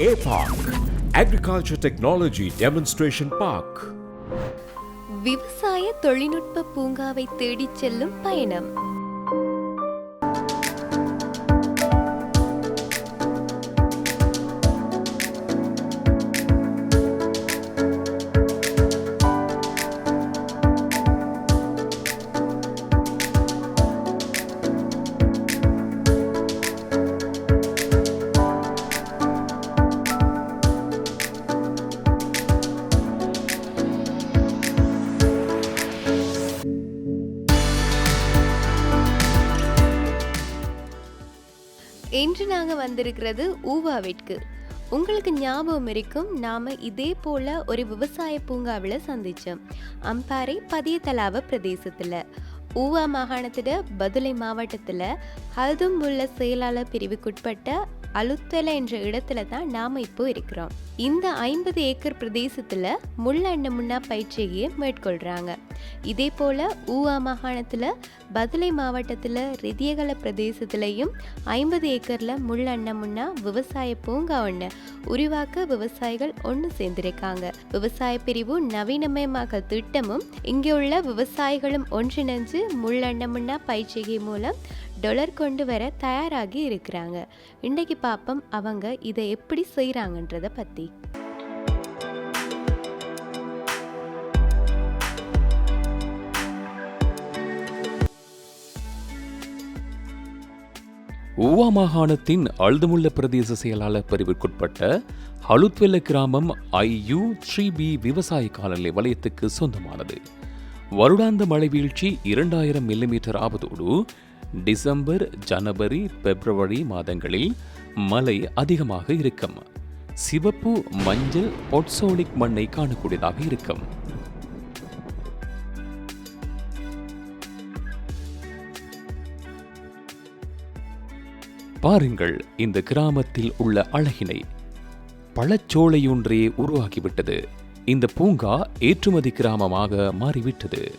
APARC, Agriculture Technology Demonstration Park. விவசாய தொழில்நுட்ப பூங்காவை தேடிச் செல்லும் பயணம் நாங்க வந்திருக்கிறது ஊவாவிற்கு. உங்களுக்கு ஞாபகம் இருக்கும் நாம இதே போல ஒரு விவசாய பூங்காவில் சந்திச்சோம். அம்பாறை பதியத்தலாவ பிரதேசத்துல. ஊவா மாகாணத்துல பதுளை மாவட்டத்தில் ஹல்தும் உள்ள செயலாளர் பிரிவுக்குட்பட்ட அலுத்தலை என்ற இடத்துல தான் நாம் இப்போ இருக்கிறோம். இந்த ஐம்பது ஏக்கர் பிரதேசத்தில் முள்ளண்ண முன்னா பயிற்சியை மேற்கொள்கிறாங்க இதே போல் ஊவா மாகாணத்தில் பதுளை மாவட்டத்தில் ரிதியகல பிரதேசத்திலையும் ஐம்பது ஏக்கரில் முள்ளண்ண முன்னா விவசாய பூங்கா ஒன்று உருவாக்க விவசாயிகள் ஒன்று சேர்ந்திருக்காங்க. விவசாய பிரிவு நவீனமயமாக திட்டமும் இங்கே உள்ள விவசாயிகளும் ஒன்றிணைஞ்சு முள்ளண்ண முன்னா பயிற்சிகை மூலம் டொலர் கொண்டு வர தயாராகி இருக்கிறாங்க. இன்றைக்கு பாப்பம் அவங்க இதை எப்படி செய்கிறாங்கன்றதை பற்றி ஊவா மாகாணத்தின் அழுதுமுள்ள பிரதேச செயலாளர் பிரிவிற்குட்பட்ட ஹலுத்வெல்ல கிராமம் ஐயு த்ரீ பி விவசாய காலநிலை வலயத்துக்கு சொந்தமானது. வருடாந்த மழை வீழ்ச்சி இரண்டாயிரம் மில்லிமீட்டர் ஆவதோடு டிசம்பர் ஜனவரி பிப்ரவரி மாதங்களில் மழை அதிகமாக இருக்கும். சிவப்பு மஞ்சள் பொட்சோலிக் மண்ணை காணக்கூடியதாக இருக்கும். பாருங்கள் இந்த கிராமத்தில் உள்ள அழகினை. பழச்சோலையொன்றே உருவாகிவிட்டது. இந்த பூங்கா ஏற்றுமதி கிராமமாக மாறிவிட்டது.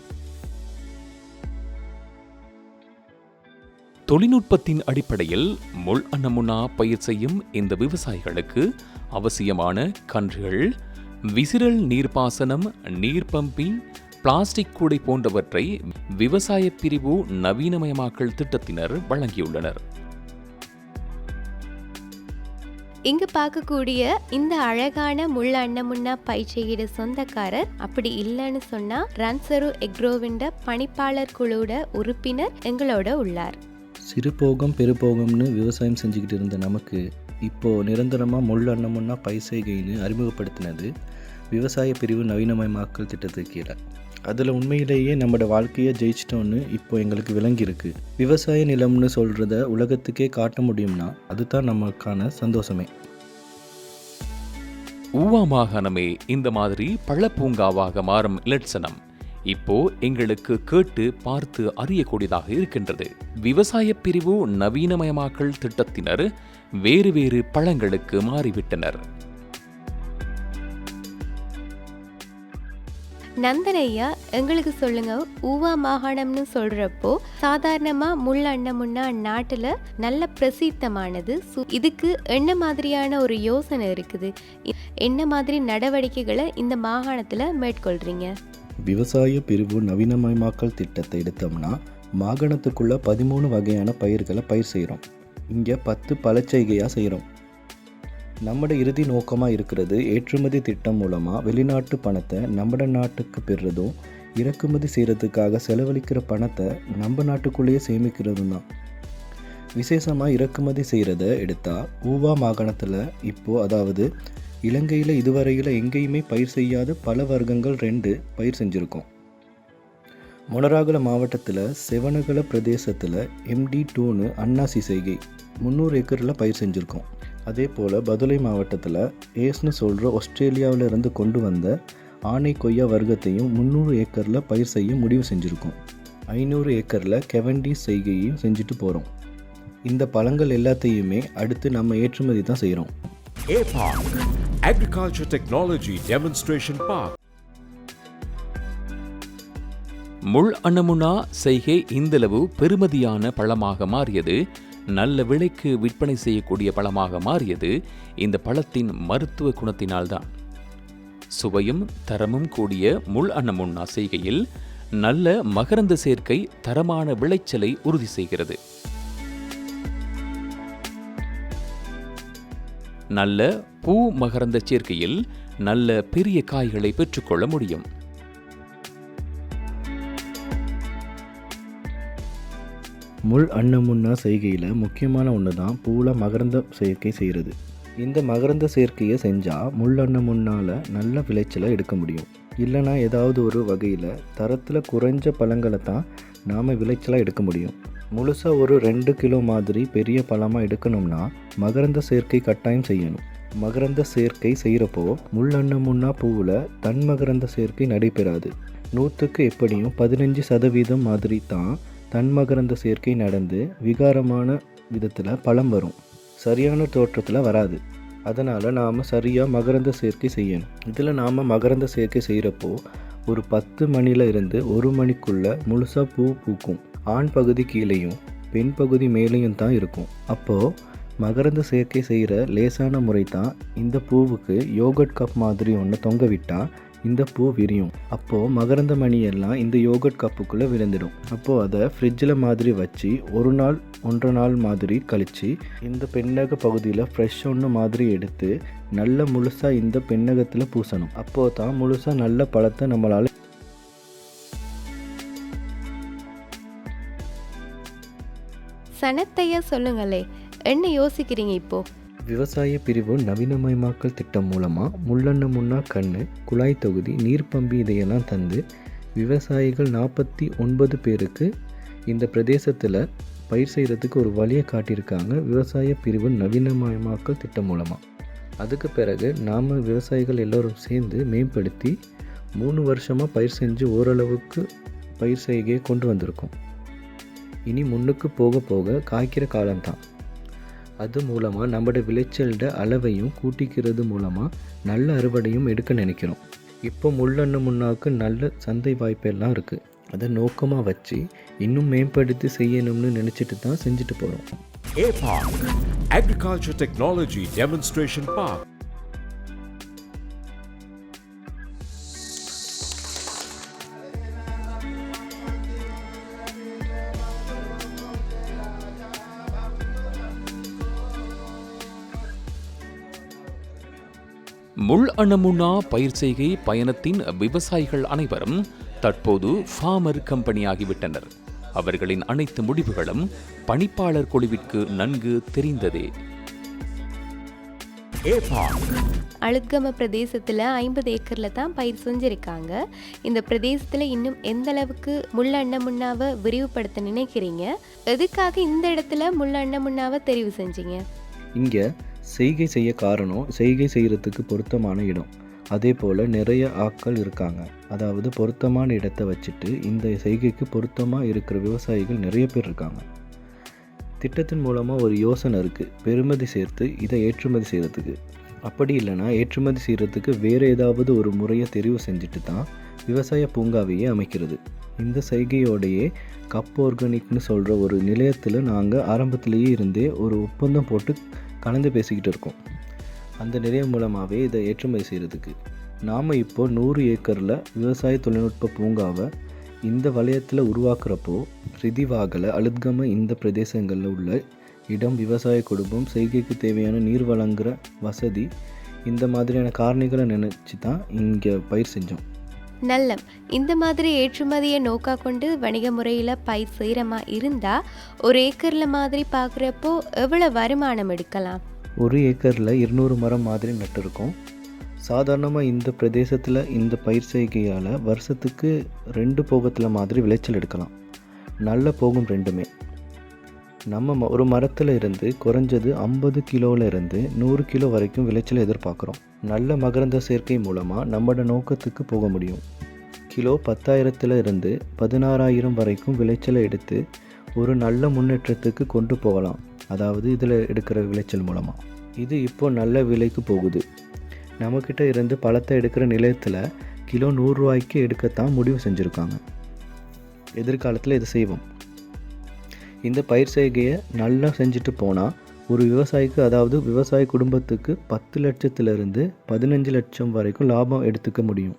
தொழில்நுட்பத்தின் அடிப்படையில் முள் அன்னமுனா பயிர் செய்யும் இந்த விவசாயிகளுக்கு அவசியமான கன்றுகள் விசிறல் நீர்ப்பாசனம் நீர் பம்பிங் பிளாஸ்டிக் கூடை போன்றவற்றை விவசாய பிரிவு நவீனமயமாக்கல் திட்டத்தினர் வழங்கியுள்ளனர். இங்கு பார்க்கக்கூடிய இந்த அழகான முள் அன்னமுன்னா பயிற்சியிட சொந்தக்காரர் அப்படி இல்லைன்னு சொன்னா ரன்சரு எக்ரோவிண்ட பணிப்பாளர் குழுவோட உறுப்பினர் எங்களோட உள்ளார். சிறுபோகம் பெருபோகம்னு விவசாயம் செஞ்சுக்கிட்டு இருந்த நமக்கு இப்போது நிரந்தரமாக முள் அன்னமுன்னா பைசைகைன்னு அறிமுகப்படுத்தினது விவசாய பிரிவு நவீனமயமாக்கல் திட்டத்துக்கு கீழே. அதில் உண்மையிலேயே நம்மளோட வாழ்க்கையை ஜெயிச்சிட்டோன்னு இப்போ எங்களுக்கு விளங்கியிருக்கு. விவசாய நிலம்னு சொல்கிறத உலகத்துக்கே காட்ட முடியும்னா அதுதான் நமக்கான சந்தோஷமே. ஊவா மாகாணமே இந்த மாதிரி பழப்பூங்காவாக மாறும் இலட்சணம் இப்போ எங்களுக்கு கேட்டு பார்த்து அறியக்கூடியதாக இருக்கின்றது. விவசாய பிரிவு நவீனமயமாக்கல் திட்டத்தினர் வேறு வேறு பழங்களுக்கு மாறிவிட்டனர். நந்தனையா எங்களுக்கு சொல்லுங்க ஊவா மாகாணம்னு சொல்றப்போ சாதாரணமா முள் அண்ணமுன்னா நாட்டுல நல்ல பிரசித்தமானது இதுக்கு என்ன மாதிரியான ஒரு யோசனை இருக்குது? என்ன மாதிரி நடவடிக்கைகளை இந்த மாகாணத்துல மேற்கொள்றீங்க? விவசாய பிரிவு நவீனமயமாக்கல் திட்டத்தை எடுத்தோம்னா மாகாணத்துக்குள்ள பதிமூணு வகையான பயிர்களை பயிர் செய்கிறோம் இங்கே பத்து பழச்செய்கையாக செய்கிறோம் நம்மட இறுதி நோக்கமாக இருக்கிறது ஏற்றுமதி திட்டம் மூலமாக வெளிநாட்டு பணத்தை நம்ம நாட்டுக்கு பெறுறதும் இறக்குமதி செய்கிறதுக்காக செலவழிக்கிற பணத்தை நம்ம நாட்டுக்குள்ளேயே சேமிக்கிறதும் தான். விசேஷமாக இறக்குமதி செய்கிறத எடுத்தால் ஊவா மாகாணத்தில் இப்போது அதாவது இலங்கையில் இதுவரையில் எங்கேயுமே பயிர் செய்யாத பல வர்க்கங்கள் ரெண்டு பயிர் செஞ்சுருக்கோம். மொனராகல மாவட்டத்தில் செவனகல பிரதேசத்தில் எம்டி டூனு அண்ணாசி செய்கை முந்நூறு ஏக்கரில் பயிர் செஞ்சுருக்கோம். அதே போல் பதுளை மாவட்டத்தில் ஏஸ்னு சொல்கிற ஆஸ்திரேலியாவிலிருந்து கொண்டு வந்த ஆனை கொய்யா வர்க்கத்தையும் முந்நூறு ஏக்கரில் பயிர் செய்ய முடிவு செஞ்சுருக்கோம். ஐநூறு ஏக்கரில் கெவண்டி செய்கையும் செஞ்சுட்டு போகிறோம் இந்த பழங்கள் எல்லாத்தையுமே அடுத்து நம்ம ஏற்றுமதி தான் செய்கிறோம் APARC, Agriculture Technology Demonstration Park. முள் அன்னமுனா செய்கை இந்தளவு பெருமதியான பழமாக மாறியது. நல்ல விலைக்கு விற்பனை செய்யக்கூடிய பழமாக மாறியது. இந்த பழத்தின் மருத்துவ குணத்தினால்தான். சுவையும் தரமும் கூடிய முள் அன்னமுன்னா செய்கையில் நல்ல மகரந்த சேர்க்கை தரமான விளைச்சலை உறுதி செய்கிறது. நல்ல பூ மகரந்த சேர்க்கையில் நல்ல பெரிய காய்களை பெற்றுக்கொள்ள முடியும். முள் அன்னமுன்னா செய்கையில் முக்கியமான ஒன்று தான் பூவில் மகரந்த சேர்க்கை செய்கிறது இந்த மகரந்த சேர்க்கையை செஞ்சால் முள் அன்னமுன்னால் நல்ல விளைச்சலை எடுக்க முடியும். இல்லைனா ஏதாவது ஒரு வகையில் தரத்தில் குறைஞ்ச பழங்களை தான் நாம் விளைச்சலாக எடுக்க முடியும். முழுசாக ஒரு ரெண்டு கிலோ மாதிரி பெரிய பழமாக எடுக்கணும்னா மகரந்த சேர்க்கை கட்டாயம் செய்யணும். மகரந்த சேர்க்கை செய்கிறப்போ முள் முன்னா பூவில் தன் மகரந்த சேர்க்கை நடைபெறாது. நூற்றுக்கு எப்படியும் பதினஞ்சு சதவீதம் மாதிரி தான் தன்மகரந்த சேர்க்கை நடந்து விகாரமான விதத்தில் பழம் வரும். சரியான தோற்றத்தில் வராது. அதனால் நாம் சரியாக மகரந்த சேர்க்கை செய்யணும். இதில் நாம் மகரந்த சேர்க்கை செய்கிறப்போ ஒரு பத்து மணில இருந்து ஒரு மணிக்குள்ளே முழுசாக பூ பூக்கும். ஆண் பகுதி கீழேயும் பெண் பகுதி மேலேயும் தான் இருக்கும். அப்போது மகரந்த சேர்க்கை செய்கிற லேசான முறை தான் இந்த பூவுக்கு யோகட் கப் மாதிரி ஒன்று தொங்க விட்டால் இந்த பூ விரியும். அப்போது மகரந்த மணி எல்லாம் இந்த யோகட் கப்புக்குள்ளே விழுந்துடும். அப்போது அதை ஃப்ரிட்ஜில் மாதிரி வச்சு ஒரு நாள் ஒன்றரை நாள் மாதிரி கழித்து இந்த பெண்ணக பகுதியில் ஃப்ரெஷ் ஒன்று மாதிரி எடுத்து நல்ல முழுசாக இந்த பெண்ணகத்தில் பூசணும். அப்போது தான் முழுசாக நல்ல பழத்தை நம்மளால் சனத்தையா சொல்லுங்களே என்ன யோசிக்கிறீங்க இப்போது விவசாய பிரிவு நவீனமயமாக்கல் திட்டம் மூலமாக முள்ளண்ண முன்னா கண்ணு குழாய் தொகுதி நீர் பம்பி இதையெல்லாம் தந்து விவசாயிகள் நாற்பத்தி ஒன்பது பேருக்கு இந்த பிரதேசத்தில் பயிர் செய்கிறதுக்கு ஒரு வழியை காட்டியிருக்காங்க விவசாய பிரிவு நவீனமயமாக்கல் திட்டம் மூலமாக அதுக்கு பிறகு நாம் விவசாயிகள் எல்லோரும் சேர்ந்து மேம்படுத்தி மூணு வருஷமாக பயிர் செஞ்சு ஓரளவுக்கு பயிர் செய்கையை கொண்டு வந்திருக்கோம். இனி முன்னுக்கு போக போக காய்க்கிற காலம்தான். அது மூலமாக நம்மளோட விளைச்சலோட அளவையும் கூட்டிக்கிறது மூலமாக நல்ல அறுவடையும் எடுக்க நினைக்கிறோம். இப்போ முள்ளண்ணு முன்னாக்கு நல்ல சந்தை வாய்ப்பெல்லாம் இருக்குது அதை நோக்கமாக வச்சு இன்னும் மேம்படுத்தி செய்யணும்னு நினச்சிட்டு தான் செஞ்சுட்டு போகிறோம் A park agriculture technology Demonstration park முள் அணமுனா பயிர் செய்கை பயணத்தின் விவசாயிகள் அனைவரும் தற்போது ஃபார்மர் கம்பெனியாகிவிட்டனர். அவர்களின் அனைத்து முடிவுகளும் பணிப்பாளர் குழுவிற்கு நன்கு தெரிந்ததே. அழுத்கம பிரதேசத்தில் ஐம்பது ஏக்கரில் தான் பயிர் செஞ்சுருக்காங்க. இந்த பிரதேசத்தில் இன்னும் எந்த அளவுக்கு முள்ளண்ண முன்னாவை விரிவுபடுத்த நினைக்கிறீங்க? எதுக்காக இந்த இடத்துல முள்ளண்ண முன்னாவை தெரிவு செஞ்சீங்க? இங்கே செய்கை செய்ய காரணம் செய்கை செய்கிறதுக்கு பொருத்தமான இடம். அதே போல் நிறைய ஆட்கள் இருக்காங்க. அதாவது பொருத்தமான இடத்தை வச்சுட்டு இந்த செய்கைக்கு பொருத்தமாக இருக்கிற விவசாயிகள் நிறைய பேர் இருக்காங்க. திட்டத்தின் மூலமாக ஒரு யோசனை இருக்குது பெறுமதி சேர்த்து இதை ஏற்றுமதி செய்கிறதுக்கு அப்படி இல்லைன்னா ஏற்றுமதி செய்கிறதுக்கு வேறு ஏதாவது ஒரு முறையை தெரிவு செஞ்சுட்டு தான் விவசாய பூங்காவையே அமைக்கிறது. இந்த செய்கையோடையே கப் ஆர்கானிக்னு சொல்கிற ஒரு நிலையத்தில் நாங்கள் ஆரம்பத்திலேயே இருந்தே ஒரு ஒப்பந்தம் போட்டு கலந்து பேசிக்கிட்டு இருக்கோம். அந்த நிலையம் மூலமாகவே இதை ஏற்றுமதி செய்கிறதுக்கு நாம் இப்போ நூறு ஏக்கரில் விவசாய தொழில்நுட்ப பூங்காவை இந்த வலயத்தில் உருவாக்குறப்போ ரிதிவாகல அழுத்கம இந்த பிரதேசங்களில் உள்ள இடம் விவசாய குடும்பம் செய்கைக்கு தேவையான நீர் வழங்குகிற வசதி இந்த மாதிரியான காரணிகளை நினச்சி தான் இங்கே பயிர் செஞ்சோம். நல்ல இந்த மாதிரி ஏற்றுமதியை நோக்கா கொண்டு வணிக முறையில் பயிர் செய்கிறமா இருந்தால் ஒரு ஏக்கரில் மாதிரி பார்க்குறப்போ எவ்வளோ வருமானம் எடுக்கலாம்? ஒரு ஏக்கரில் இருநூறு மரம் மாதிரி நட்டுருக்கோம். சாதாரணமாக இந்த பிரதேசத்தில் இந்த பயிர் செய்கையால் வருஷத்துக்கு ரெண்டு போகத்தில் மாதிரி விளைச்சல் எடுக்கலாம். நல்ல போகும் ரெண்டுமே. நம்ம ம- ஒரு மரத்தில் இருந்து குறைஞ்சது ஐம்பது கிலோவிலேருந்து நூறு கிலோ வரைக்கும் விளைச்சல் எதிர்பார்க்குறோம். நல்ல மகரந்த சேர்க்கை மூலமாக நம்மளோட நோக்கத்துக்கு போக முடியும். கிலோ பத்தாயிரத்தில் இருந்து பதினாறாயிரம் வரைக்கும் விளைச்சலை எடுத்து ஒரு நல்ல முன்னேற்றத்துக்கு கொண்டு போகலாம். அதாவது இதில் எடுக்கிற விளைச்சல் மூலமாக இது இப்போ நல்ல விலைக்கு போகுது. நம்மக்கிட்ட இருந்து பழத்தை எடுக்கிற நிலையத்தில் கிலோ நூறுரூவாய்க்கு எடுக்கத்தான் முடிவு செஞ்சுருக்காங்க. எதிர்காலத்தில் இது செய்வோம். இந்த பயிர் செய்கையை நல்லா செஞ்சுட்டு போனால் ஒரு விவசாயிக்கு அதாவது விவசாய குடும்பத்துக்கு பத்து லட்சத்திலிருந்து பதினஞ்சு லட்சம் வரைக்கும் லாபம் எடுத்துக்க முடியும்.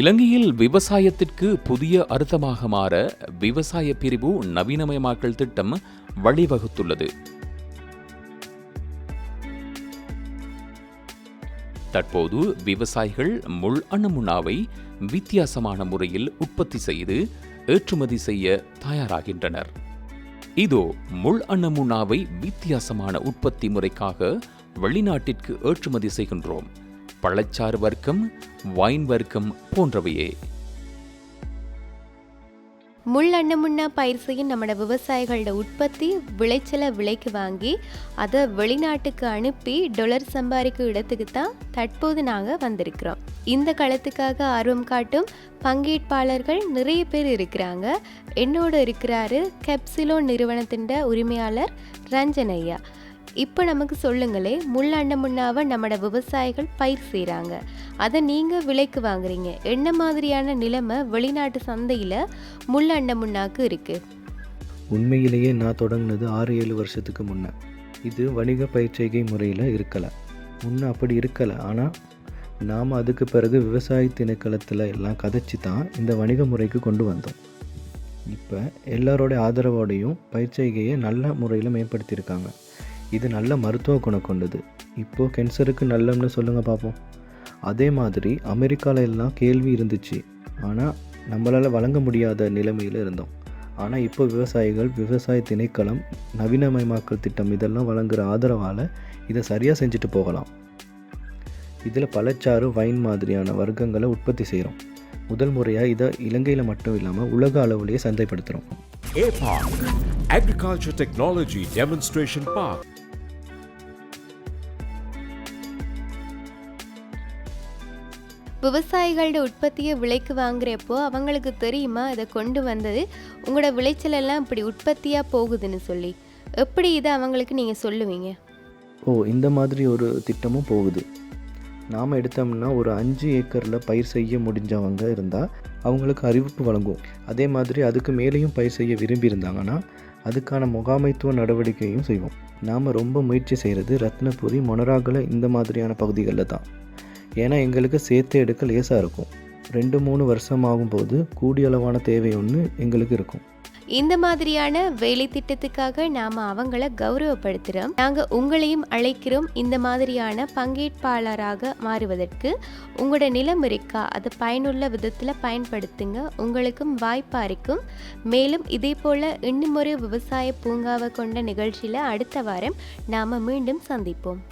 இலங்கையில் விவசாயத்திற்கு புதிய அர்த்தமாக மாற விவசாய பிரிவு நவீனமயமாக்கல் திட்டம் வழிவகுத்துள்ளது. தற்போது விவசாயிகள் முள் அன்னமுன்னாவை வித்தியாசமான முறையில் உற்பத்தி செய்து ஏற்றுமதி செய்ய தயாராகின்றனர். இதோ முள் அணமுனாவை வித்தியாசமான உற்பத்தி முறைக்காக வெளிநாட்டிற்கு ஏற்றுமதி செய்கின்றோம். பழச்சாறு வர்க்கம் வைன் வர்க்கம் போன்றவையே. முள் அன்னமுன்னா பயிர் செய்யும் நம்மளோட விவசாயிகளோட உற்பத்தி விளைச்சலை விலைக்கு வாங்கி அதை வெளிநாட்டுக்கு அனுப்பி டொலர் சம்பாதிக்கும் இடத்துக்கு தான் தற்போது நாங்கள் வந்திருக்கிறோம். இந்த களத்துக்காக ஆர்வம் காட்டும் பங்கேற்பாளர்கள் நிறைய பேர் இருக்கிறாங்க. என்னோடு இருக்கிறாரு கெப்சிலோ நிறுவனத்தின் உரிமையாளர் ரஞ்சன் ஐயா. இப்போ நமக்கு சொல்லுங்களே முள் அன்னமுன்னாவை நம்மளோட விவசாயிகள் பயிர் செய்கிறாங்க அதை நீங்கள் விலைக்கு வாங்குறீங்க. என்ன மாதிரியான நிலைமை வெளிநாட்டு சந்தையில் முள் அன்னமுன்னாக்கு இருக்குது உண்மையிலேயே நான் தொடங்கினது ஆறு ஏழு வருஷத்துக்கு முன்னே. இது வணிக பயிற்சிகை முறையில் இருக்கலை. முன்ன அப்படி இருக்கலை. ஆனால் நாம் அதுக்கு பிறகு விவசாய திணைக்களத்தில் எல்லாம் கதைச்சி தான் இந்த வணிக முறைக்கு கொண்டு வந்தோம். இப்போ எல்லாரோடைய ஆதரவோடையும் பயிற்சிகையை நல்ல முறையில் மேம்படுத்தியிருக்காங்க. இது நல்ல மருத்துவ குணம் கொண்டது. இப்போது கேன்சருக்கு நல்லம்னு சொல்லுங்கள் பார்ப்போம் அதே மாதிரி அமெரிக்காவில் எல்லாம் கேள்வி இருந்துச்சு. ஆனால் நம்மளால் வழங்க முடியாத நிலைமையில் இருந்தோம். ஆனால் இப்போ விவசாயிகள் விவசாய திணைக்களம் நவீனமயமாக்கல் திட்டம் இதெல்லாம் வழங்குகிற ஆதரவால் இதை சரியாக செஞ்சுட்டு போகலாம். இதில் பழச்சாறு வைன் மாதிரியான வர்க்கங்களை உற்பத்தி செய்கிறோம் முதல் முறையாக இதை இலங்கையில் மட்டும் இல்லாமல் உலக அளவுலேயே சந்தைப்படுத்துகிறோம் APARC Agriculture Technology Demonstration Park. விவசாயிகளோட உற்பத்தியை விலைக்கு வாங்குறப்போ அவங்களுக்கு தெரியுமா இதை கொண்டு வந்தது? உங்களோட விளைச்சல் எல்லாம் இப்படி உற்பத்தியாக போகுதுன்னு சொல்லி. எப்படி இதை அவங்களுக்கு நீங்கள் சொல்லுவீங்க? ஓ இந்த மாதிரி ஒரு திட்டமும் போகுது. நாம் எடுத்தோம்னா ஒரு அஞ்சு ஏக்கரில் பயிர் செய்ய முடிஞ்சவங்க இருந்தால் அவங்களுக்கு அறிவிப்பு வழங்குவோம் அதே மாதிரி அதுக்கு மேலேயும் பயிர் செய்ய விரும்பி இருந்தாங்கன்னா அதுக்கான முகாமைத்துவ நடவடிக்கையும் செய்வோம். நாம் ரொம்ப முயற்சி செய்கிறது ரத்னபுரி மொனராகல இந்த மாதிரியான பகுதிகளில் தான். ஏன்னா எங்களுக்கு சேர்த்து எடுக்க லேசாக இருக்கும். ரெண்டு மூணு வருஷம் ஆகும்போது கூடிய அளவான தேவை ஒன்று எங்களுக்கு இருக்கும். இந்த மாதிரியான வேலை திட்டத்துக்காக நாம் அவங்கள கௌரவப்படுத்துகிறோம் நாங்கள் உங்களையும் அழைக்கிறோம். இந்த மாதிரியான பங்கேற்பாளராக மாறுவதற்கு உங்களோட நிலம் இருக்கா? அது பயனுள்ள விதத்தில் பயன்படுத்துங்க. உங்களுக்கும் வாய்ப்பாக இருக்கும் மேலும் இதே போல் இன்னும் ஒரு விவசாய பூங்காவை கொண்ட நிகழ்ச்சியில் அடுத்த வாரம் நாம் மீண்டும் சந்திப்போம்.